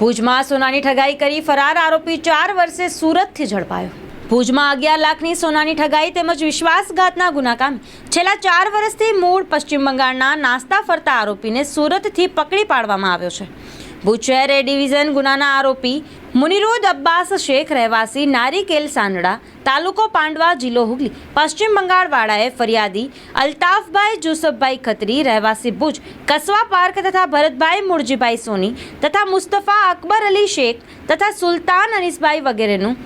ભુજમાં સોનાની ઠગાઈ કરી ફરાર આરોપી ચાર વર્ષે સુરતથી ઝડપાયો. ભુજમાં અગિયાર લાખની સોનાની ઠગાઈ તેમજ વિશ્વાસઘાતના ગુના કામે છેલ્લા ચાર વર્ષથી મૂળ પશ્ચિમ બંગાળના નાસ્તા ફરતા આરોપીને સુરતથી પકડી પાડવામાં આવ્યો છે. ભુજ શહેર એ ડિવિઝન ગુનાના આરોપી મુનિરોદ અબ્બાસ શેખ રહેવાસી નારિકેલ સાંદડા તાલુકો પાંડવા, જિલ્લો હુગલી. પશ્ચિમ બંગાળવાળાએ ફરિયાદી અલ્તાફભાઈ જુસફભાઈ ખત્રી, રહેવાસી ભુજ, કસવા પાર્ક તથા ભરતભાઈ મુરજીભાઈ સોની તથા મુસ્તફા અકબર અલી શેખ તથા સુલતાન અનીસભાઈ વગેરેનું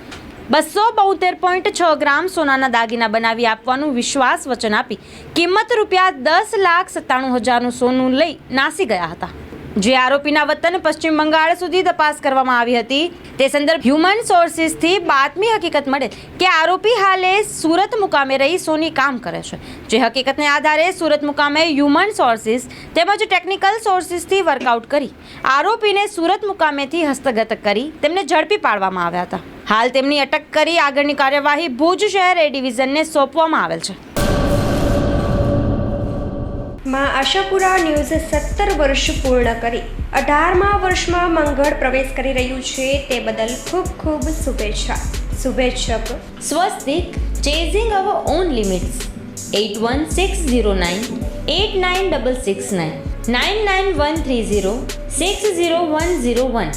બસો બોતેર પોઈન્ટ છ ગ્રામ સોનાના દાગીના બનાવી આપવાનું વિશ્વાસ વચન આપી કિંમત રૂપિયા દસ લાખ સત્તાણું હજારનું સોનું લઈ નાસી ગયા હતા. જે આરોપીના વતન પશ્ચિમ બંગાળ સુધી તપાસ કરવામાં આવી હતી. તે સંદર્ભ હ્યુમન સોર્સિસથી બાતમી હકીકત મળે કે આરોપી હાલે સુરત મુકામે રહી, સોની કામ કરે છે. જે હકીકતને આધારે સુરત મુકામે હ્યુમન સોર્સિસ તેમજ ટેકનિકલ સોર્સિસથી વર્કઆઉટ કરી, આરોપીને સુરત મુકામેથી હસ્તગત કરી તેમને ઝડપી પાડવામાં આવ્યા હતા. હાલ તેમની અટક કરી આગળની કાર્યવાહી ભુજ શહેર એ ડિવિઝનને સોંપવામાં આવેલ છે. માં આશાપુરા ન્યૂઝ સત્તર વર્ષ પૂર્ણ કરી. અઢારમા વર્ષમાં મંગળ પ્રવેશ કરી રહ્યું છે તે બદલ ખૂબ ખૂબ શુભેચ્છા. શુભેચ્છક. Swastik chasing our own limits eight one six zero nine eight nine double six nine nine nine one three zero six zero one zero one